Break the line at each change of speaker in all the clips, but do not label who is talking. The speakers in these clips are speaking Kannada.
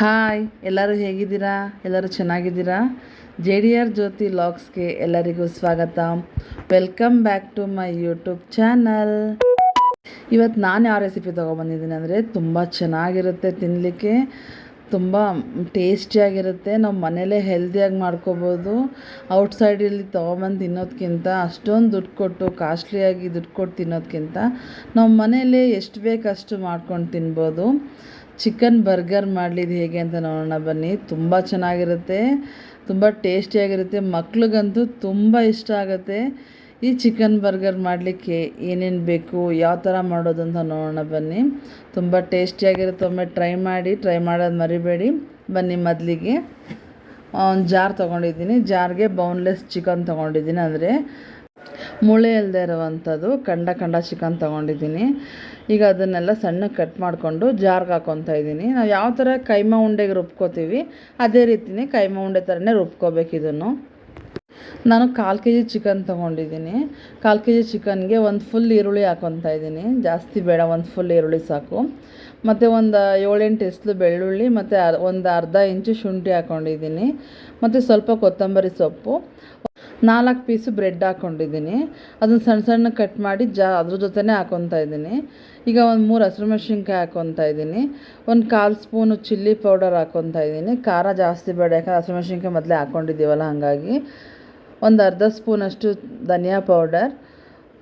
ಹಾಯ್ ಎಲ್ಲರೂ ಹೇಗಿದ್ದೀರಾ? ಎಲ್ಲರೂ ಚೆನ್ನಾಗಿದ್ದೀರಾ? ಜೆ ಡಿ ಆರ್ ಜ್ಯೋತಿ ಲಾಗ್ಸ್ಗೆ ಎಲ್ಲರಿಗೂ ಸ್ವಾಗತ. Welcome back to my YouTube channel ಇವತ್ತು ನಾನು ಯಾವ ರೆಸಿಪಿ ತೊಗೊಬಂದಿದ್ದೀನಿ ಅಂದರೆ ತುಂಬ ಚೆನ್ನಾಗಿರುತ್ತೆ ತಿನ್ನಲಿಕ್ಕೆ ತುಂಬ ಟೇಸ್ಟಿಯಾಗಿರುತ್ತೆ ನಾವು ಮನೇಲೇ ಹೆಲ್ದಿಯಾಗಿ ಮಾಡ್ಕೋಬೋದು. ಔಟ್ಸೈಡಲ್ಲಿ ತೊಗೊಬಂದು ತಿನ್ನೋದಕ್ಕಿಂತ ಅಷ್ಟೊಂದು ದುಡ್ಡು ಕೊಟ್ಟು ಕಾಸ್ಟ್ಲಿಯಾಗಿ ದುಡ್ಡು ಕೊಟ್ಟು ತಿನ್ನೋದಕ್ಕಿಂತ ನಾವು ಮನೇಲೇ ಎಷ್ಟು ಬೇಕಷ್ಟು ಮಾಡ್ಕೊಂಡು ತಿನ್ಬೋದು. ಚಿಕನ್ ಬರ್ಗರ್ ಮಾಡಲಿದ್ದು ಹೇಗೆ ಅಂತ ನೋಡೋಣ ಬನ್ನಿ. ತುಂಬ ಚೆನ್ನಾಗಿರುತ್ತೆ. ತುಂಬ ಟೇಸ್ಟಿಯಾಗಿರುತ್ತೆ. ಮಕ್ಳಿಗಂತೂ ತುಂಬ ಇಷ್ಟ ಆಗುತ್ತೆ. ಈ ಚಿಕನ್ ಬರ್ಗರ್ ಮಾಡಲಿಕ್ಕೆ ಏನೇನು ಬೇಕು, ಯಾವ ಥರ ಮಾಡೋದು ಅಂತ ನೋಡೋಣ ಬನ್ನಿ. ತುಂಬ ಟೇಸ್ಟಿಯಾಗಿರುತ್ತೆ. ಒಮ್ಮೆ ಟ್ರೈ ಮಾಡಿ, ಟ್ರೈ ಮಾಡೋದು ಮರಿಬೇಡಿ. ಬನ್ನಿ ಮೊದಲಿಗೆ. ಒಂದು ಜಾರ್ ತೊಗೊಂಡಿದ್ದೀನಿ. ಜಾರ್ಗೆ ಬೌನ್ಲೆಸ್ ಚಿಕನ್ ತೊಗೊಂಡಿದ್ದೀನಿ. ಅಂದರೆ ಮುಳೆ ಇಲ್ಲದೆ ಇರುವಂಥದ್ದು ಕಂಡ ಕಂಡ ಚಿಕನ್ ತೊಗೊಂಡಿದ್ದೀನಿ. ಈಗ ಅದನ್ನೆಲ್ಲ ಸಣ್ಣಗೆ ಕಟ್ ಮಾಡಿಕೊಂಡು ಜಾರ್ಗೆ ಹಾಕ್ಕೊತಾ ಇದ್ದೀನಿ. ನಾವು ಯಾವ ಥರ ಕೈಮ ಉಂಡೆಗೆ ರುಬ್ಕೋತೀವಿ, ಅದೇ ರೀತಿಯೇ ಕೈಮ ಉಂಡೆ ಥರನೇ ರುಬ್ಕೋಬೇಕು ಇದನ್ನು. ನಾನು ಕಾಲು ಕೆ ಜಿ ಚಿಕನ್ ತೊಗೊಂಡಿದ್ದೀನಿ. ಕಾಲು ಕೆ ಜಿ ಚಿಕನ್ಗೆ ಒಂದು ಫುಲ್ ಈರುಳ್ಳಿ ಹಾಕೊತಾ ಇದ್ದೀನಿ. ಜಾಸ್ತಿ ಬೇಡ, ಒಂದು ಫುಲ್ ಈರುಳ್ಳಿ ಸಾಕು. ಮತ್ತು ಒಂದು ಏಳೆಂಟು ಎಸ್ಲು ಬೆಳ್ಳುಳ್ಳಿ, ಮತ್ತು ಒಂದು ಅರ್ಧ ಇಂಚು ಶುಂಠಿ ಹಾಕ್ಕೊಂಡಿದ್ದೀನಿ ಮತ್ತು ಸ್ವಲ್ಪ ಕೊತ್ತಂಬರಿ ಸೊಪ್ಪು, ನಾಲ್ಕು ಪೀಸು ಬ್ರೆಡ್ ಹಾಕ್ಕೊಂಡಿದ್ದೀನಿ ಅದನ್ನು ಸಣ್ಣ ಸಣ್ಣ ಕಟ್ ಮಾಡಿ ಜಾ, ಅದ್ರ ಜೊತೆನೇ ಹಾಕೊತಾ ಇದ್ದೀನಿ. ಈಗ ಒಂದು ಮೂರು ಹಸಿರು ಮೆಣಸಿನ್ಕಾಯಿ ಹಾಕ್ಕೊತಾ ಇದ್ದೀನಿ. ಒಂದು ಕಾಲು ಸ್ಪೂನು ಚಿಲ್ಲಿ ಪೌಡರ್ ಹಾಕ್ಕೊತಾ ಇದ್ದೀನಿ. ಖಾರ ಜಾಸ್ತಿ ಬೇಡ, ಯಾಕಂದ್ರೆ ಹಸಿರು ಮೆಣಸಿನ್ಕಾಯಿ ಮೊದಲೇ ಹಾಕ್ಕೊಂಡಿದ್ದೀವಲ್ಲ ಹಾಗಾಗಿ. ಒಂದು ಅರ್ಧ ಸ್ಪೂನಷ್ಟು ಧನಿಯಾ ಪೌಡರ್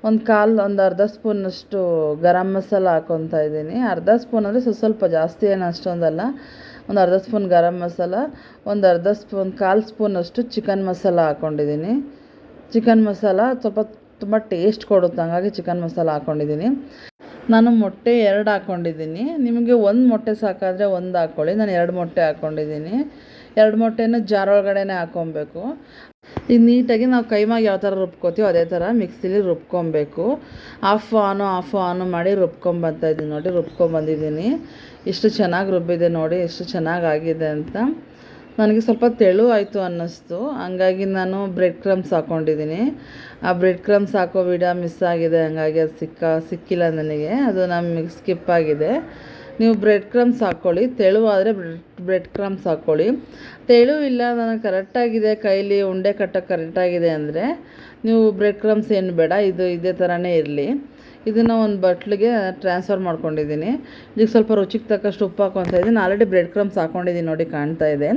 ಒಂದು ಕಾಲು ಒಂದು ಅರ್ಧ ಸ್ಪೂನಷ್ಟು ಗರಂ ಮಸಾಲ ಹಾಕ್ಕೊತಾ ಇದ್ದೀನಿ. ಅರ್ಧ ಸ್ಪೂನ್ ಅಂದರೆ ಸ್ವಲ್ಪ ಸ್ವಲ್ಪ ಜಾಸ್ತಿ ಏನು ಅಷ್ಟೊಂದಲ್ಲ. ಒಂದು ಅರ್ಧ ಸ್ಪೂನ್ ಗರಂ ಮಸಾಲ, ಒಂದು ಅರ್ಧ ಸ್ಪೂನ್ ಕಾಲು ಸ್ಪೂನಷ್ಟು ಚಿಕನ್ ಮಸಾಲ ಹಾಕ್ಕೊಂಡಿದ್ದೀನಿ ಚಿಕನ್ ಮಸಾಲ ಸ್ವಲ್ಪ ತುಂಬ ಟೇಸ್ಟ್ ಕೊಡುತ್ತೆ, ಹಂಗಾಗಿ ಚಿಕನ್ ಮಸಾಲ ಹಾಕ್ಕೊಂಡಿದ್ದೀನಿ ನಾನು ಮೊಟ್ಟೆ ಎರಡು ಹಾಕ್ಕೊಂಡಿದ್ದೀನಿ ನಿಮಗೆ ಒಂದು ಮೊಟ್ಟೆ ಸಾಕಾದರೆ ಒಂದು ಹಾಕ್ಕೊಳ್ಳಿ ನಾನು ಎರಡು ಮೊಟ್ಟೆ ಹಾಕ್ಕೊಂಡಿದ್ದೀನಿ ಎರಡು ಮೊಟ್ಟೆನೂ ಜಾರ್ ಒಳಗಡೆನೇ ಹಾಕ್ಕೊಬೇಕು ಈಗ ನೀಟಾಗಿ ನಾವು ಕೈಮಾಗಿ ಯಾವ ಥರ ರುಬ್ಕೋತೀವೋ ಅದೇ ಥರ ಮಿಕ್ಸಿಲಿ ರುಬ್ಕೊಬೇಕು. ಆಫ್ ಆನು ಆಫ್ ಆನು ಮಾಡಿ ರುಬ್ಕೊಂಬರ್ತಾ ಇದ್ದೀನಿ. ನೋಡಿ ರುಬ್ಕೊಂಬಂದಿದ್ದೀನಿ ಎಷ್ಟು ಚೆನ್ನಾಗಿ ರುಬ್ಬಿದೆ ನೋಡಿ, ಎಷ್ಟು ಚೆನ್ನಾಗಾಗಿದೆ ಅಂತ. ನನಗೆ ಸ್ವಲ್ಪ ತೆಳು ಆಯಿತು ಅನ್ನಿಸ್ತು. ಹಂಗಾಗಿ ನಾನು ಬ್ರೆಡ್ ಕ್ರಮ್ಸ್ ಹಾಕ್ಕೊಂಡಿದ್ದೀನಿ ಆ ಬ್ರೆಡ್ ಕ್ರಮ್ಸ್ ಹಾಕೋ ವಿಡಿಯೋ ಮಿಸ್ ಆಗಿದೆ. ಹಂಗಾಗಿ ಅದು ಸಿಕ್ಕ, ಸಿಕ್ಕಿಲ್ಲ ನನಗೆ. ಅದು ನಮಗೆ ಸ್ಕಿಪ್ ಆಗಿದೆ. ನೀವು ಬ್ರೆಡ್ ಕ್ರಮ್ಸ್ ಹಾಕ್ಕೊಳ್ಳಿ ತೆಳುವಾದರೆ ಬ್ರೆಡ್ ಬ್ರೆಡ್ ಕ್ರಮ್ಸ್ ಹಾಕ್ಕೊಳ್ಳಿ ತೆಳು ಇಲ್ಲ ನನಗೆ ಕರೆಕ್ಟಾಗಿದೆ ಕೈಲಿ ಉಂಡೆ ಕಟ್ಟೋಕ್ಕೆ ಕರೆಕ್ಟಾಗಿದೆ ಅಂದರೆ ನೀವು ಬ್ರೆಡ್ ಕ್ರಮ್ಸ್ ಏನು ಬೇಡ. ಇದು ಇದೇ ಥರನೇ ಇರಲಿ. ಇದನ್ನು ಒಂದು ಬಟ್ಲಿಗೆ ಟ್ರಾನ್ಸ್ಫರ್ ಮಾಡ್ಕೊಂಡಿದ್ದೀನಿ. ಈಗ ಸ್ವಲ್ಪ ರುಚಿಗೆ ತಕ್ಕಷ್ಟು ಉಪ್ಪು ಹಾಕ್ಕೊತಾ ಇದ್ದೀನಿ. ಆಲ್ರೆಡಿ ಬ್ರೆಡ್ ಕ್ರಮ್ಸ್ ಹಾಕ್ಕೊಂಡಿದ್ದೀನಿ ನೋಡಿ ಕಾಣ್ತಾ ಇದೆ.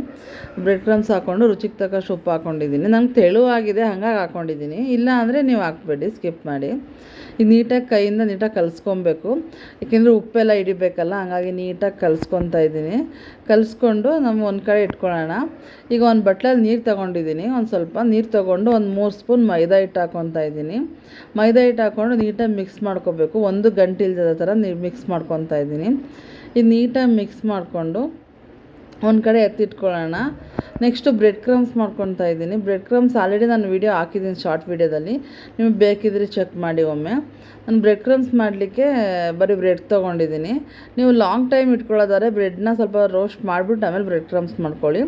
ಬ್ರೆಡ್ ಕ್ರಮ್ಸ್ ಹಾಕ್ಕೊಂಡು ರುಚಿಗೆ ತಕ್ಕಷ್ಟು ಉಪ್ಪು ಹಾಕ್ಕೊಂಡಿದ್ದೀನಿ ನಂಗೆ ತೆಳುವಾಗಿದೆ ಹಂಗಾಗಿ ಹಾಕ್ಕೊಂಡಿದ್ದೀನಿ ಇಲ್ಲ ಅಂದರೆ ನೀವು ಹಾಕ್ಬೇಡಿ ಸ್ಕಿಪ್ ಮಾಡಿ. ಈಗ ನೀಟಾಗಿ ಕೈಯಿಂದ ನೀಟಾಗಿ ಕಲಿಸ್ಕೊಬೇಕು. ಏಕೆಂದರೆ ಉಪ್ಪೆಲ್ಲ ಹಿಡಿಬೇಕಲ್ಲ, ಹಂಗಾಗಿ ನೀಟಾಗಿ ಕಲಿಸ್ಕೊತಾ ಇದ್ದೀನಿ. ಕಲಿಸ್ಕೊಂಡು ನಮ್ಮ ಒಂದು ಕಡೆ ಇಟ್ಕೊಳ್ಳೋಣ. ಈಗ ಒಂದು ಬಟ್ಲಲ್ಲಿ ನೀರು ತೊಗೊಂಡಿದ್ದೀನಿ ಒಂದು ಸ್ವಲ್ಪ ನೀರು ತೊಗೊಂಡು ಒಂದು ಮೂರು ಸ್ಪೂನ್ ಮೈದಾ ಹಿಟ್ಟು ಹಾಕ್ಕೊತಾ ಇದ್ದೀನಿ. ಮೈದಾ ಹಿಟ್ಟು ಹಾಕ್ಕೊಂಡು ನೀಟಾಗಿ ಮಿಕ್ಸ್ ಮಾಡ್ಕೋಬೇಕು, ಒಂದು ಗಂಟೆ ಇಲ್ದಿರೋ ಥರ ನೀರು ಮಿಕ್ಸ್ ಮಾಡ್ಕೊತಾ ಇದ್ದೀನಿ. ಇದು ನೀಟಾಗಿ ಮಿಕ್ಸ್ ಮಾಡಿಕೊಂಡು ಒಂದು ಕಡೆ ಎತ್ತಿಟ್ಕೊಳ್ಳೋಣ. ನೆಕ್ಸ್ಟು ಬ್ರೆಡ್ ಕ್ರಮ್ಸ್ ಮಾಡ್ಕೊತಾ ಇದ್ದೀನಿ. ಬ್ರೆಡ್ ಕ್ರಮ್ಸ್ ಆಲ್ರೆಡಿ ನಾನು ವೀಡಿಯೋ ಹಾಕಿದ್ದೀನಿ ಶಾರ್ಟ್ ವೀಡಿಯೋದಲ್ಲಿ ನಿಮಗೆ ಬೇಕಿದ್ರೆ ಚೆಕ್ ಮಾಡಿ ಒಮ್ಮೆ. ನಾನು ಬ್ರೆಡ್ ಕ್ರಮ್ಸ್ ಮಾಡಲಿಕ್ಕೆ ಬರೀ ಬ್ರೆಡ್ ತೊಗೊಂಡಿದ್ದೀನಿ. ನೀವು ಲಾಂಗ್ ಟೈಮ್ ಇಟ್ಕೊಳ್ಳೋದಾದ್ರೆ ಬ್ರೆಡ್ನ ಸ್ವಲ್ಪ ರೋಸ್ಟ್ ಮಾಡಿಬಿಟ್ಟು ಆಮೇಲೆ ಬ್ರೆಡ್ ಕ್ರಮ್ಸ್ ಮಾಡ್ಕೊಳ್ಳಿ.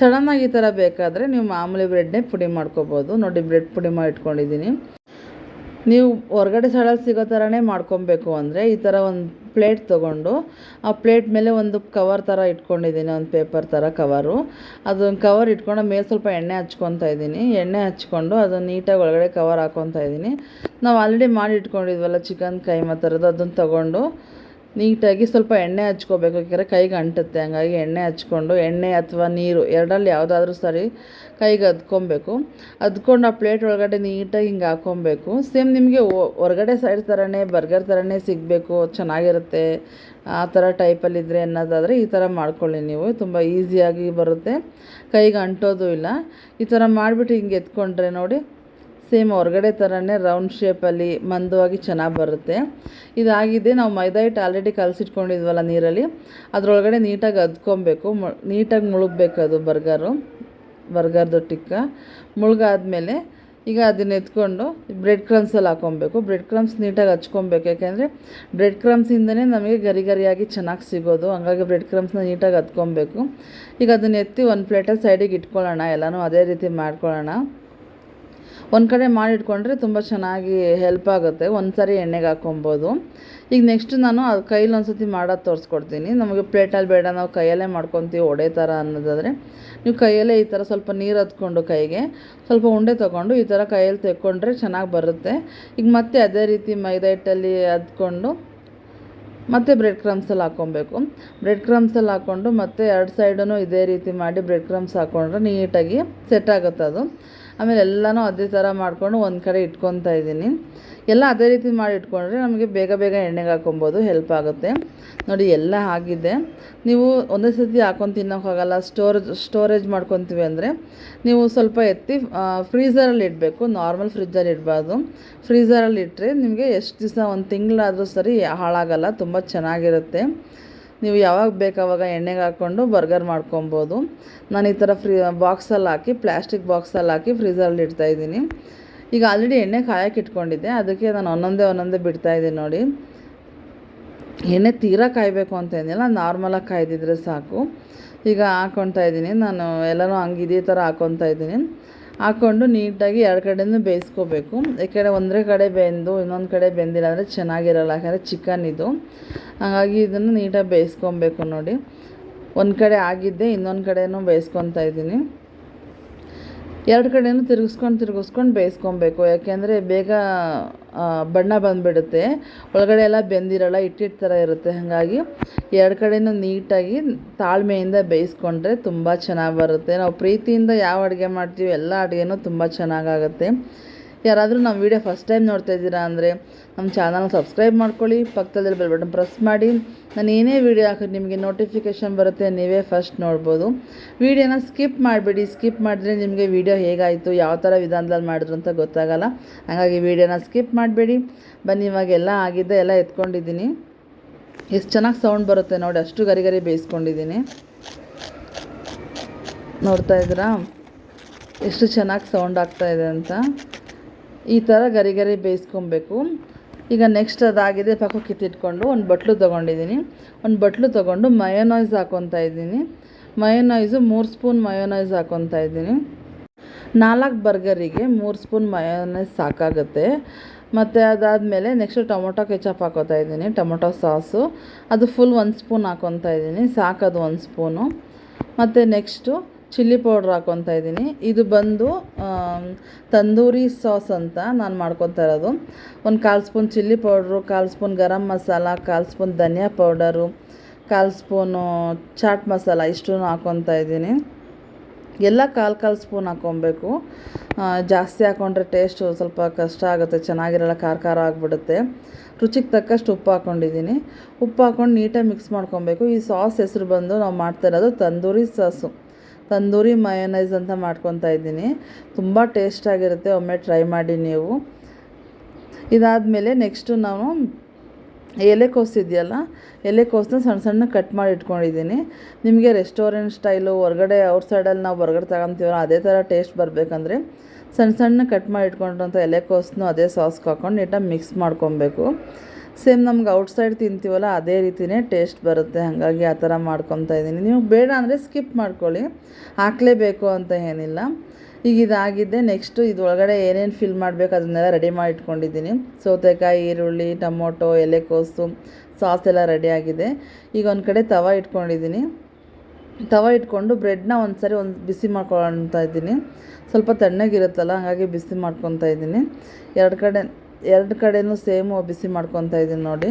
ಸಡನ್ನಾಗಿ ಈ ಥರ ಬೇಕಾದರೆ ನೀವು ಮಾಮೂಲಿ ಬ್ರೆಡ್ನೇ ಪುಡಿ ಮಾಡ್ಕೋಬೋದು. ನೋಡಿ ಬ್ರೆಡ್ ಪುಡಿ ಮಾಡಿ ಇಟ್ಕೊಂಡಿದ್ದೀನಿ. ನೀವು ಹೊರಗಡೆ ಸ್ಥಳದಲ್ಲಿ ಸಿಗೋ ಥರನೇ ಮಾಡ್ಕೊಬೇಕು ಅಂದರೆ ಈ ಥರ ಒಂದು ಪ್ಲೇಟ್ ತೊಗೊಂಡು, ಆ ಪ್ಲೇಟ್ ಮೇಲೆ ಒಂದು ಕವರ್ ಥರ ಇಟ್ಕೊಂಡಿದ್ದೀನಿ, ಒಂದು ಪೇಪರ್ ಥರ ಕವರು ಅದೊಂದು ಕವರ್ ಇಟ್ಕೊಂಡು ಮೇಲೆ ಸ್ವಲ್ಪ ಎಣ್ಣೆ ಹಚ್ಕೊತಾ ಇದ್ದೀನಿ. ಎಣ್ಣೆ ಹಚ್ಕೊಂಡು ಅದನ್ನು ನೀಟಾಗಿ ಒಳಗಡೆ ಕವರ್ ಹಾಕ್ಕೊತಾ ಇದ್ದೀನಿ. ನಾವು ಆಲ್ರೆಡಿ ಮಾಡಿ ಇಟ್ಕೊಂಡಿದ್ವಲ್ಲ ಚಿಕನ್ ಕೈಮಾ ಥರದ್ದು ಅದನ್ನು ತೊಗೊಂಡು ನೀಟಾಗಿ ಸ್ವಲ್ಪ ಎಣ್ಣೆ ಹಚ್ಕೋಬೇಕು. ಯಾಕೆಂದರೆ ಕೈಗೆ ಅಂಟುತ್ತೆ. ಹಂಗಾಗಿ ಎಣ್ಣೆ ಹಚ್ಕೊಂಡು, ಎಣ್ಣೆ ಅಥವಾ ನೀರು ಎರಡರಲ್ಲಿ ಯಾವುದಾದ್ರೂ ಸರಿ ಕೈಗೆ ಅದ್ಕೊಬೇಕು ಅದ್ಕೊಂಡು ಆ ಪ್ಲೇಟ್ ಒಳಗಡೆ ನೀಟಾಗಿ ಹಿಂಗೆ ಹಾಕ್ಕೊಬೇಕು ಸೇಮ್ ನಿಮಗೆ ಹೊರಗಡೆ ಸೈಡ್ ಥರನೇ ಬರ್ಗರ್ ಥರನೇ ಸಿಗಬೇಕು. ಚೆನ್ನಾಗಿರುತ್ತೆ. ಆ ಥರ ಟೈಪಲ್ಲಿದ್ದರೆ ಅನ್ನೋದಾದರೆ ಈ ಥರ ಮಾಡ್ಕೊಳ್ಳಿ ನೀವು. ತುಂಬ ಈಸಿಯಾಗಿ ಬರುತ್ತೆ. ಕೈಗೆ ಅಂಟೋದು ಇಲ್ಲ. ಈ ಥರ ಮಾಡಿಬಿಟ್ಟು ಹಿಂಗೆ ಎತ್ಕೊಂಡ್ರೆ ನೋಡಿ ಸೇಮ್ ಹೊರಗಡೆ ಥರನೇ ರೌಂಡ್ ಶೇಪಲ್ಲಿ ಮಂದವಾಗಿ ಚೆನ್ನಾಗಿ ಬರುತ್ತೆ. ಇದಾಗಿದೆ, ನಾವು ಮೈದಾ ಹಿಟ್ಟು ಆಲ್ರೆಡಿ ಕಲಸಿಟ್ಕೊಂಡಿದ್ವಲ್ಲ ನೀರಲ್ಲಿ. ಅದರೊಳಗಡೆ ನೀಟಾಗಿ ಅದ್ಕೊಬೇಕು. ನೀಟಾಗಿ ಮುಳುಗಬೇಕು ಅದು ಬರ್ಗರು ಬರ್ಗರ್ದು ಟಿಕ್ಕ ಮುಳುಗಾದ್ಮೇಲೆ ಈಗ ಅದನ್ನ ಎತ್ಕೊಂಡು ಬ್ರೆಡ್ ಕ್ರಮ್ಸಲ್ಲಿ ಹಾಕ್ಕೊಬೇಕು ಬ್ರೆಡ್ ಕ್ರಮ್ಸ್ ನೀಟಾಗಿ ಹಚ್ಕೊಬೇಕು. ಯಾಕೆಂದರೆ ಬ್ರೆಡ್ ಕ್ರಮ್ಸಿಂದನೇ ನಮಗೆ ಗರಿ ಗರಿಯಾಗಿ ಚೆನ್ನಾಗಿ ಸಿಗೋದು. ಹಂಗಾಗಿ ಬ್ರೆಡ್ ಕ್ರಮ್ಸ್ನ ನೀಟಾಗಿ ಹತ್ಕೊಬೇಕು. ಈಗ ಅದನ್ನ ಎತ್ತಿ ಒಂದು ಪ್ಲೇಟಲ್ಲಿ ಸೈಡಿಗೆ ಇಟ್ಕೊಳ್ಳೋಣ. ಎಲ್ಲನೂ ಅದೇ ರೀತಿ ಮಾಡ್ಕೊಳ್ಳೋಣ. ಒಂದು ಕಡೆ ಮಾಡಿಟ್ಕೊಂಡ್ರೆ ತುಂಬ ಚೆನ್ನಾಗಿ ಹೆಲ್ಪ್ ಆಗುತ್ತೆ. ಒಂದು ಸಾರಿ ಎಣ್ಣೆಗೆ ಹಾಕ್ಕೊಬೋದು. ಈಗ ನೆಕ್ಸ್ಟ್ ನಾನು ಅದು ಕೈಲಿ ಒಂದು ಸತಿ ಮಾಡೋದು ತೋರಿಸ್ಕೊಡ್ತೀನಿ. ನಮಗೆ ಪ್ಲೇಟಲ್ಲಿ ಬೇಡ, ನಾವು ಕೈಯಲ್ಲೇ ಮಾಡ್ಕೊತೀವಿ ಒಡೆ ಥರ ಅನ್ನೋದಾದರೆ. ನೀವು ಕೈಯಲ್ಲೇ ಈ ಥರ ಸ್ವಲ್ಪ ನೀರು ಹತ್ಕೊಂಡು ಕೈಗೆ, ಸ್ವಲ್ಪ ಉಂಡೆ ತೊಗೊಂಡು ಈ ಥರ ಕೈಯಲ್ಲಿ ತೆಕ್ಕೊಂಡ್ರೆ ಚೆನ್ನಾಗಿ ಬರುತ್ತೆ. ಈಗ ಮತ್ತೆ ಅದೇ ರೀತಿ ಮೈದಾ ಹಿಟ್ಟಲ್ಲಿ ಅದ್ಕೊಂಡು ಮತ್ತು ಬ್ರೆಡ್ ಕ್ರಮ್ಸಲ್ಲಿ ಹಾಕ್ಕೊಬೇಕು. ಬ್ರೆಡ್ ಕ್ರಮ್ಸಲ್ಲಿ ಹಾಕ್ಕೊಂಡು ಮತ್ತೆ ಎರಡು ಸೈಡೂ ಇದೇ ರೀತಿ ಮಾಡಿ ಬ್ರೆಡ್ ಕ್ರಮ್ಸ್ ಹಾಕ್ಕೊಂಡ್ರೆ ನೀಟಾಗಿ ಸೆಟ್ ಆಗುತ್ತೆ ಅದು. ಆಮೇಲೆ ಎಲ್ಲನೂ ಅದೇ ಥರ ಮಾಡಿಕೊಂಡು ಒಂದು ಕಡೆ ಇಟ್ಕೊತಾ ಇದ್ದೀನಿ. ಎಲ್ಲ ಅದೇ ರೀತಿ ಮಾಡಿ ಇಟ್ಕೊಂಡ್ರೆ ನಮಗೆ ಬೇಗ ಬೇಗ ಎಣ್ಣೆಗೆ ಹಾಕೊಬೋದು ಹೆಲ್ಪ್ ಆಗುತ್ತೆ. ನೋಡಿ, ಎಲ್ಲ ಆಗಿದೆ. ನೀವು ಒಂದೇ ಸತಿ ಹಾಕೊಂಡು ತಿನ್ನೋಕ್ಕಾಗಲ್ಲ ಸ್ಟೋರೇಜ್ ಸ್ಟೋರೇಜ್ ಮಾಡ್ಕೊತೀವಿ ಅಂದರೆ ನೀವು ಸ್ವಲ್ಪ ಎತ್ತಿ ಫ್ರೀಝರಲ್ಲಿ ಇಡಬೇಕು. ನಾರ್ಮಲ್ ಫ್ರಿಜ್ಜಲ್ಲಿ ಇಡಬಾರ್ದು. ಫ್ರೀಝರಲ್ಲಿ ಇಟ್ಟರೆ ನಿಮಗೆ ಎಷ್ಟು ದಿವಸ, ಒಂದು ತಿಂಗಳಾದರೂ ಸರಿ ಹಾಳಾಗಲ್ಲ. ತುಂಬ ಚೆನ್ನಾಗಿರುತ್ತೆ. ನೀವು ಯಾವಾಗ ಬೇಕು ಆವಾಗ ಎಣ್ಣೆಗೆ ಹಾಕ್ಕೊಂಡು ಬರ್ಗರ್ ಮಾಡ್ಕೊಬೋದು. ನಾನು ಈ ಥರ ಫ್ರೀ ಬಾಕ್ಸಲ್ಲಿ ಹಾಕಿ ಪ್ಲ್ಯಾಸ್ಟಿಕ್ ಬಾಕ್ಸಲ್ಲಿ ಹಾಕಿ ಫ್ರೀಝರಲ್ಲಿ ಇಡ್ತಾಯಿದ್ದೀನಿ ಈಗ ಆಲ್ರೆಡಿ ಎಣ್ಣೆ ಕಾಯಕ್ಕೆ ಇಟ್ಕೊಂಡಿದ್ದೆ. ಅದಕ್ಕೆ ನಾನು ಒಂದೊಂದೇ ಒಂದೊಂದೇ ಬಿಡ್ತಾಯಿದ್ದೀನಿ ನೋಡಿ. ಎಣ್ಣೆ ತೀರಾ ಕಾಯಬೇಕು ಅಂತ ಏನಿಲ್ಲ ನಾರ್ಮಲಾಗಿ ಕಾಯ್ದಿದ್ರೆ ಸಾಕು. ಈಗ ಹಾಕ್ಕೊತಾ ಇದ್ದೀನಿ. ನಾನು ಎಲ್ಲನೂ ಹಂಗೆ ಇದೇ ಥರ ಹಾಕ್ಕೊತಾ ಇದ್ದೀನಿ. ಹಾಕ್ಕೊಂಡು ನೀಟಾಗಿ ಎರಡು ಕಡೆಯೂ ಬೇಯಿಸ್ಕೋಬೇಕು. ಯಾಕೆಂದರೆ ಒಂದೇ ಕಡೆ ಬೆಂದು ಇನ್ನೊಂದು ಕಡೆ ಬೆಂದಿಲ್ಲ ಅಂದರೆ ಚೆನ್ನಾಗಿರಲ್ಲ, ಯಾಕಂದರೆ ಚಿಕನ್ ಇದು. ಹಾಗಾಗಿ ಇದನ್ನು ನೀಟಾಗಿ ಬೇಯಿಸ್ಕೊಬೇಕು ನೋಡಿ. ಒಂದು ಕಡೆ ಆಗಿದ್ದೆ ಇನ್ನೊಂದು ಕಡೆಯೂ ಬೇಯಿಸ್ಕೊತಾ ಇದ್ದೀನಿ. ಎರಡು ಕಡೆಯೂ ತಿರುಗಿಸ್ಕೊಂಡು ತಿರುಗಿಸ್ಕೊಂಡು ಬೇಯಿಸ್ಕೊಬೇಕು. ಯಾಕೆಂದರೆ ಬೇಗ ಬಣ್ಣ ಬಂದುಬಿಡುತ್ತೆ. ಒಳಗಡೆ ಎಲ್ಲ ಬೆಂದಿರಲ್ಲ ಇಟ್ಟಿಟ್ಟು ಥರ ಇರುತ್ತೆ. ಹಾಗಾಗಿ ಎರಡು ಕಡೆಯೂ ನೀಟಾಗಿ ತಾಳ್ಮೆಯಿಂದ ಬೇಯಿಸ್ಕೊಂಡ್ರೆ ತುಂಬ ಚೆನ್ನಾಗಿ ಬರುತ್ತೆ. ನಾವು ಪ್ರೀತಿಯಿಂದ ಯಾವ ಅಡುಗೆ ಮಾಡ್ತೀವಿ, ಎಲ್ಲ ಅಡುಗೆನೂ ತುಂಬ ಚೆನ್ನಾಗಾಗುತ್ತೆ. ಯಾರಾದರೂ ನಮ್ಮ ವೀಡಿಯೋ ಫಸ್ಟ್ ಟೈಮ್ ನೋಡ್ತಾ ಇದ್ದೀರಾ ಅಂದರೆ ನಮ್ಮ ಚಾನಲ್ ಸಬ್ಸ್ಕ್ರೈಬ್ ಮಾಡ್ಕೊಳ್ಳಿ ಪಕ್ಕದಲ್ಲಿ ಬೆಲ್ ಬಟನ್ ಪ್ರೆಸ್ ಮಾಡಿ. ನಾನು ಏನೇ ವೀಡಿಯೋ ಹಾಕಿದ್ರೆ ನಿಮಗೆ ನೋಟಿಫಿಕೇಷನ್ ಬರುತ್ತೆ, ನೀವೇ ಫಸ್ಟ್ ನೋಡ್ಬೋದು. ವೀಡಿಯೋನ ಸ್ಕಿಪ್ ಮಾಡಬೇಡಿ ಸ್ಕಿಪ್ ಮಾಡಿದ್ರೆ ನಿಮಗೆ ವೀಡಿಯೋ ಹೇಗಾಯಿತು, ಯಾವ ಥರ ವಿಧಾನದಲ್ಲಿ ಮಾಡಿದ್ರು ಅಂತ ಗೊತ್ತಾಗಲ್ಲ. ಹಾಗಾಗಿ ವೀಡಿಯೋನ ಸ್ಕಿಪ್ ಮಾಡಬೇಡಿ. ಬನ್ನಿ, ಇವಾಗ ಎಲ್ಲ ಆಗಿದ್ದೆ, ಎಲ್ಲ ಎತ್ಕೊಂಡಿದ್ದೀನಿ. ಎಷ್ಟು ಚೆನ್ನಾಗಿ ಸೌಂಡ್ ಬರುತ್ತೆ ನೋಡಿ, ಅಷ್ಟು ಗರಿ ಗರಿ ಬೇಯಿಸ್ಕೊಂಡಿದ್ದೀನಿ. ನೋಡ್ತಾ ಇದ್ದೀರಾ? ಎಷ್ಟು ಚೆನ್ನಾಗಿ ಸೌಂಡ್ ಆಗ್ತಾ ಇದೆ ಅಂತ. ಈ ಥರ ಗರಿ ಗರಿ ಬೇಯಿಸ್ಕೊಬೇಕು. ಈಗ ನೆಕ್ಸ್ಟ್ ಅದಾಗಿದೆ ಪಕ್ಕ ಕಿತ್ತಿಟ್ಕೊಂಡು ಒಂದು ಬಟ್ಲು ತೊಗೊಂಡಿದ್ದೀನಿ ಒಂದು ಬಟ್ಲು ತೊಗೊಂಡು ಮಯೋನೈಸ್ ಹಾಕ್ಕೊತಾ ಇದ್ದೀನಿ. ಮಯೋನೈಸು ಮೂರು ಸ್ಪೂನ್ ಮಯೋನೈಸ್ ಹಾಕ್ಕೊತಾ ಇದ್ದೀನಿ. ನಾಲ್ಕು ಬರ್ಗರಿಗೆ ಮೂರು ಸ್ಪೂನ್ ಮಯೋನೈಸ್ ಸಾಕಾಗುತ್ತೆ. ಮತ್ತು ಅದಾದಮೇಲೆ ನೆಕ್ಸ್ಟ್ ಟೊಮೊಟೊ ಕೆಚಪ್ ಹಾಕೋತಾ ಇದ್ದೀನಿ, ಟೊಮೊಟೊ ಸಾಸು. ಅದು ಫುಲ್ ಒಂದು ಸ್ಪೂನ್ ಹಾಕ್ಕೊತಾ ಇದ್ದೀನಿ, ಸಾಕದು ಒಂದು ಸ್ಪೂನು. ಮತ್ತು ನೆಕ್ಸ್ಟು ಚಿಲ್ಲಿ ಪೌಡ್ರ್ ಹಾಕ್ಕೊತಾ ಇದ್ದೀನಿ. ಇದು ಬಂದು ತಂದೂರಿ ಸಾಸ್ ಅಂತ ನಾನು ಮಾಡ್ಕೊತಾ ಇರೋದು. ಒಂದು ಕಾಲು ಸ್ಪೂನ್ ಚಿಲ್ಲಿ ಪೌಡ್ರು, ಕಾಲು ಸ್ಪೂನ್ ಗರಂ ಮಸಾಲ, ಕಾಲು ಸ್ಪೂನ್ ಧನಿಯಾ ಪೌಡರು, ಕಾಲು ಸ್ಪೂನು ಚಾಟ್ ಮಸಾಲ ಇಷ್ಟೂ ಹಾಕ್ಕೊತಾ ಇದ್ದೀನಿ. ಎಲ್ಲ ಕಾಲು ಕಾಲು ಸ್ಪೂನ್ ಹಾಕ್ಕೊಬೇಕು ಜಾಸ್ತಿ ಹಾಕ್ಕೊಂಡ್ರೆ ಟೇಸ್ಟು ಸ್ವಲ್ಪ ಕಷ್ಟ ಆಗುತ್ತೆ, ಚೆನ್ನಾಗಿರಲ್ಲ, ಖಾರ ಖಾರ ಆಗಿಬಿಡುತ್ತೆ. ರುಚಿಗೆ ತಕ್ಕಷ್ಟು ಉಪ್ಪು ಹಾಕ್ಕೊಂಡಿದ್ದೀನಿ ಉಪ್ಪು ಹಾಕ್ಕೊಂಡು ನೀಟಾಗಿ ಮಿಕ್ಸ್ ಮಾಡ್ಕೊಬೇಕು. ಈ ಸಾಸ್ ಹೆಸರು ಬಂದು ನಾವು ಮಾಡ್ತಾ ಇರೋದು ತಂದೂರಿ ಸಾಸು. ತಂದೂರಿ ಮಯೋನೈಸ್ ಅಂತ ಮಾಡ್ಕೊತಾ ಇದ್ದೀನಿ. ತುಂಬ ಟೇಸ್ಟಾಗಿರುತ್ತೆ ಒಮ್ಮೆ ಟ್ರೈ ಮಾಡಿ ನೀವು. ಇದಾದಮೇಲೆ ನೆಕ್ಸ್ಟು ನಾವು ಎಲೆಕೋಸು ಇದೆಯಲ್ಲ ಎಲೆಕೋಸನ್ನ ಸಣ್ಣ ಸಣ್ಣ ಕಟ್ ಮಾಡಿ ಇಟ್ಕೊಂಡಿದ್ದೀನಿ. ನಿಮಗೆ ರೆಸ್ಟೋರೆಂಟ್ ಸ್ಟೈಲು ಹೊರಗಡೆ ಔಟ್ ಸೈಡಲ್ಲಿ ನಾವು ಹೊರಗಡೆ ತಗೊತೀವಲ್ಲ, ಅದೇ ಥರ ಟೇಸ್ಟ್ ಬರಬೇಕಂದ್ರೆ ಸಣ್ಣ ಸಣ್ಣ ಕಟ್ ಮಾಡಿ ಇಟ್ಕೊಂಡಿರೋಂಥ ಎಲೆಕೋಸನ್ನು ಅದೇ ಸಾಸ್ಗೆ ಹಾಕ್ಕೊಂಡು ನೀಟಾಗಿ ಮಿಕ್ಸ್ ಮಾಡ್ಕೊಬೇಕು. ಸೇಮ್ ನಮ್ಗೆ ಔಟ್ಸೈಡ್ ತಿಂತೀವಲ್ಲ, ಅದೇ ರೀತಿಯೇ ಟೇಸ್ಟ್ ಬರುತ್ತೆ. ಹಾಗಾಗಿ ಆ ಥರ ಮಾಡ್ಕೊತಾ ಇದ್ದೀನಿ. ನೀವು ಬೇಡ ಅಂದರೆ ಸ್ಕಿಪ್ ಮಾಡ್ಕೊಳ್ಳಿ. ಹಾಕಲೇಬೇಕು ಅಂತ ಏನಿಲ್ಲ. ಈಗ ಇದಾಗಿದ್ದೆ ನೆಕ್ಸ್ಟು ಇದೊಳಗಡೆ ಏನೇನು ಫಿಲ್ ಮಾಡಬೇಕು ಅದನ್ನೆಲ್ಲ ರೆಡಿ ಮಾಡಿ ಇಟ್ಕೊಂಡಿದ್ದೀನಿ. ಸೌತೆಕಾಯಿ, ಈರುಳ್ಳಿ, ಟೊಮೊಟೊ, ಎಲೆಕೋಸು ಸಾಸ್ ಎಲ್ಲ ರೆಡಿಯಾಗಿದೆ ಈಗ ಒಂದು ಕಡೆ ತವ ಇಟ್ಕೊಂಡಿದ್ದೀನಿ. ತವ ಇಟ್ಕೊಂಡು ಬ್ರೆಡ್ನ ಒಂದು ಸರಿ ಒಂದು ಬಿಸಿ ಮಾಡ್ಕೊಳ್ತಾ ಇದ್ದೀನಿ. ಸ್ವಲ್ಪ ತಣ್ಣಗಿರುತ್ತಲ್ಲ, ಹಾಗಾಗಿ ಬಿಸಿ ಮಾಡ್ಕೊತಾ ಇದ್ದೀನಿ. ಎರಡು ಕಡೆ ಎರಡು ಕಡೆಯೂ ಸೇಮು ಬಿಸಿ ಮಾಡ್ಕೊತಾ ಇದ್ದೀನಿ ನೋಡಿ.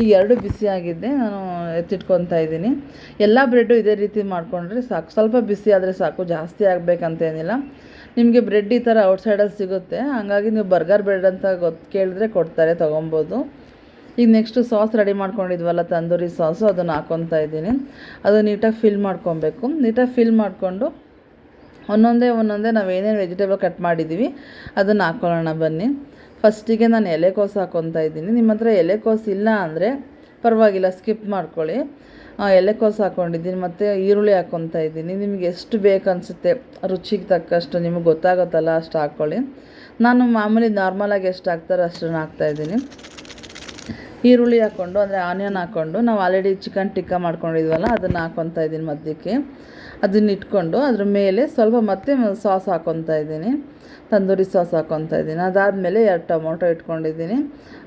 ಈಗ ಎರಡು ಬಿಸಿ ಆಗಿದ್ದೆ, ನಾನು ಎತ್ತಿಟ್ಕೊತಾ ಇದ್ದೀನಿ. ಎಲ್ಲ ಬ್ರೆಡ್ಡು ಇದೇ ರೀತಿ ಮಾಡಿಕೊಂಡ್ರೆ ಸಾಕು. ಸ್ವಲ್ಪ ಬಿಸಿ ಆದರೆ ಸಾಕು, ಜಾಸ್ತಿ ಆಗಬೇಕಂತೇನಿಲ್ಲ ನಿಮಗೆ ಬ್ರೆಡ್ ಈ ಥರ ಔಟ್ಸೈಡಲ್ಲಿ ಸಿಗುತ್ತೆ. ಹಾಗಾಗಿ ನೀವು ಬರ್ಗರ್ ಬ್ರೆಡ್ ಅಂತ ಗೊತ್ತು ಕೇಳಿದ್ರೆ ಕೊಡ್ತಾರೆ, ತೊಗೊಬೋದು. ಈಗ ನೆಕ್ಸ್ಟು ಸಾಸ್ ರೆಡಿ ಮಾಡ್ಕೊಂಡಿದ್ವಲ್ಲ, ತಂದೂರಿ ಸಾಸು, ಅದನ್ನು ಹಾಕ್ಕೊತಾ ಇದ್ದೀನಿ. ಅದು ನೀಟಾಗಿ ಫಿಲ್ ಮಾಡ್ಕೊಬೇಕು. ನೀಟಾಗಿ ಫಿಲ್ ಮಾಡಿಕೊಂಡು ಒಂದೊಂದೇ ಒಂದೊಂದೇ ನಾವು ಏನೇನು ವೆಜಿಟೇಬಲ್ ಕಟ್ ಮಾಡಿದ್ದೀವಿ, ಅದನ್ನು ಹಾಕ್ಕೊಳ್ಳೋಣ ಬನ್ನಿ. ಫಸ್ಟಿಗೆ ನಾನು ಎಲೆಕೋಸು ಹಾಕೊತಾ ಇದ್ದೀನಿ. ನಿಮ್ಮ ಹತ್ರ ಎಲೆಕೋಸು ಇಲ್ಲ ಅಂದರೆ ಪರವಾಗಿಲ್ಲ, ಸ್ಕಿಪ್ ಮಾಡ್ಕೊಳ್ಳಿ. ಎಲೆಕೋಸು ಹಾಕ್ಕೊಂಡಿದ್ದೀನಿ ಮತ್ತು ಈರುಳ್ಳಿ ಹಾಕ್ಕೊತಾ ಇದ್ದೀನಿ. ನಿಮಗೆ ಎಷ್ಟು ಬೇಕು ಅನಿಸುತ್ತೆ, ರುಚಿಗೆ ತಕ್ಕಷ್ಟು ನಿಮಗೆ ಗೊತ್ತಾಗುತ್ತಲ್ಲ ಅಷ್ಟು ಹಾಕ್ಕೊಳ್ಳಿ ನಾನು ಮಾಮೂಲಿ ನಾರ್ಮಲಾಗಿ ಎಷ್ಟು ಹಾಕ್ತಾರೋ ಅಷ್ಟನ್ನು ಹಾಕ್ತಾಯಿದ್ದೀನಿ ಈರುಳ್ಳಿ ಹಾಕ್ಕೊಂಡು ಅಂದರೆ ಆನಿಯನ್ ಹಾಕ್ಕೊಂಡು ನಾವು ಆಲ್ರೆಡಿ ಚಿಕನ್ ಟಿಕ್ಕ ಮಾಡ್ಕೊಂಡಿದ್ವಲ್ಲ, ಅದನ್ನು ಹಾಕ್ಕೊತಾ ಇದ್ದೀನಿ ಮಧ್ಯಕ್ಕೆ. ಅದನ್ನ ಇಟ್ಕೊಂಡು ಅದ್ರ ಮೇಲೆ ಸ್ವಲ್ಪ ಮತ್ತೆ ಸಾಸ್ ಹಾಕ್ಕೊತಾ ಇದ್ದೀನಿ. ತಂದೂರಿ ಸಾಸ್ ಹಾಕ್ಕೊತಾ ಇದ್ದೀನಿ. ಅದಾದಮೇಲೆ ಎರಡು ಟೊಮೊಟೊ ಇಟ್ಕೊಂಡಿದ್ದೀನಿ.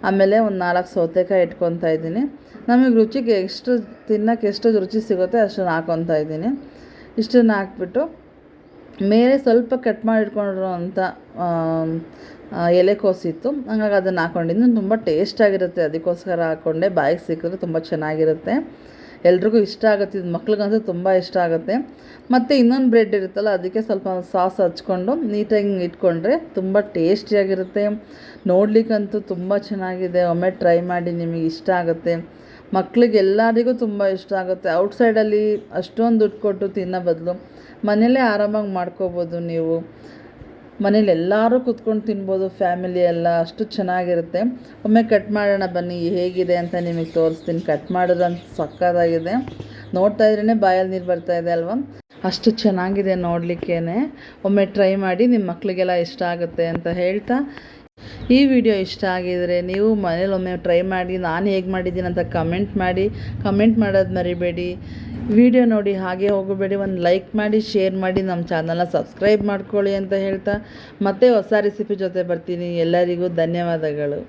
ಆಮೇಲೆ ಒಂದು ನಾಲ್ಕು ಸೌತೆಕಾಯಿ ಇಟ್ಕೊತಾ ಇದ್ದೀನಿ. ನಮಗೆ ರುಚಿಗೆ ಎಷ್ಟು, ತಿನ್ನೋಕ್ಕೆ ಎಷ್ಟು ರುಚಿ ಸಿಗುತ್ತೆ ಅಷ್ಟನ್ನು ಹಾಕ್ಕೊತಾ ಇದ್ದೀನಿ. ಇಷ್ಟನ್ನು ಹಾಕ್ಬಿಟ್ಟು ಮೇಲೆ ಸ್ವಲ್ಪ ಕಟ್ ಮಾಡಿ ಇಟ್ಕೊಂಡಿರೋ ಅಂಥ ಎಲೆಕೋಸಿತ್ತು ಹಂಗಾಗಿ ಅದನ್ನು ಹಾಕ್ಕೊಂಡಿದ್ದೀನಿ ತುಂಬ ಟೇಸ್ಟಾಗಿರುತ್ತೆ. ಅದಕ್ಕೋಸ್ಕರ ಹಾಕ್ಕೊಂಡೆ ಬಾಯಿಗೆ ಸಿಕ್ಕಿದ್ರೆ ತುಂಬ ಚೆನ್ನಾಗಿರುತ್ತೆ. ಎಲ್ರಿಗೂ ಇಷ್ಟ ಆಗುತ್ತೆ. ಇದು ಮಕ್ಳಿಗಂತೂ ತುಂಬ ಇಷ್ಟ ಆಗುತ್ತೆ. ಮತ್ತು ಇನ್ನೊಂದು ಬ್ರೆಡ್ ಇರುತ್ತಲ್ಲ, ಅದಕ್ಕೆ ಸ್ವಲ್ಪ ಸಾಸ್ ಹಚ್ಕೊಂಡು ನೀಟಾಗಿ ಇಟ್ಕೊಂಡ್ರೆ ತುಂಬ ಟೇಸ್ಟಿಯಾಗಿರುತ್ತೆ. ನೋಡಲಿಕ್ಕಂತೂ ತುಂಬ ಚೆನ್ನಾಗಿದೆ. ಒಮ್ಮೆ ಟ್ರೈ ಮಾಡಿ ನಿಮಗೆ ಇಷ್ಟ ಆಗುತ್ತೆ. ಮಕ್ಳಿಗೆಲ್ಲರಿಗೂ ತುಂಬ ಇಷ್ಟ ಆಗುತ್ತೆ. ಔಟ್ಸೈಡಲ್ಲಿ ಅಷ್ಟೊಂದು ದುಡ್ಡು ಕೊಟ್ಟು ತಿನ್ನೋ ಬದಲು ಮನೇಲೇ ಆರಾಮಾಗಿ ಮಾಡ್ಕೋಬೋದು ನೀವು. ಮನೇಲಿ ಎಲ್ಲರೂ ಕೂತ್ಕೊಂಡು ತಿನ್ಬೋದು ಫ್ಯಾಮಿಲಿ ಎಲ್ಲ ಅಷ್ಟು ಚೆನ್ನಾಗಿರುತ್ತೆ. ಒಮ್ಮೆ ಕಟ್ ಮಾಡೋಣ ಬನ್ನಿ, ಹೇಗಿದೆ ಅಂತ ನಿಮಗೆ ತೋರಿಸ್ತೀನಿ. ಕಟ್ ಮಾಡೋದಂತ ಸಕ್ಕತ್ತಾಗಿದೆ. ನೋಡ್ತಾ ಇದ್ರೇ ಬಾಯಲ್ಲಿ ನೀರು ಬರ್ತಾ ಇದೆ ಅಲ್ವಾ? ಅಷ್ಟು ಚೆನ್ನಾಗಿದೆ ನೋಡಲಿಕ್ಕೇ ಒಮ್ಮೆ ಟ್ರೈ ಮಾಡಿ ನಿಮ್ಮ ಮಕ್ಕಳಿಗೆಲ್ಲ ಇಷ್ಟ ಆಗುತ್ತೆ ಅಂತ ಹೇಳ್ತಾ ಈ ವಿಡಿಯೋ ಇಷ್ಟ ಆಗಿದರೆ ನೀವು ಮನೇಲಿ ಒಮ್ಮೆ ಟ್ರೈ ಮಾಡಿ, ನಾನು ಹೇಗೆ ಮಾಡಿದ್ದೀನಿ ಅಂತ ಕಮೆಂಟ್ ಮಾಡಿ. ಕಮೆಂಟ್ ಮಾಡೋದು ಮರಿಬೇಡಿ. ವಿಡಿಯೋ ನೋಡಿ ಹಾಗೆ ಹೋಗಬೇಡಿ. ಒಂದು ಲೈಕ್ ಮಾಡಿ ಶೇರ್ ಮಾಡಿ ನಮ್ಮ ಚಾನಲ್ನ ಸಬ್ಸ್ಕ್ರೈಬ್ ಮಾಡ್ಕೊಳ್ಳಿ ಅಂತ ಹೇಳ್ತಾ. ಮತ್ತೆ ಹೊಸ ರೆಸಿಪಿ ಜೊತೆ ಬರ್ತೀನಿ. ಎಲ್ಲರಿಗೂ ಧನ್ಯವಾದಗಳು.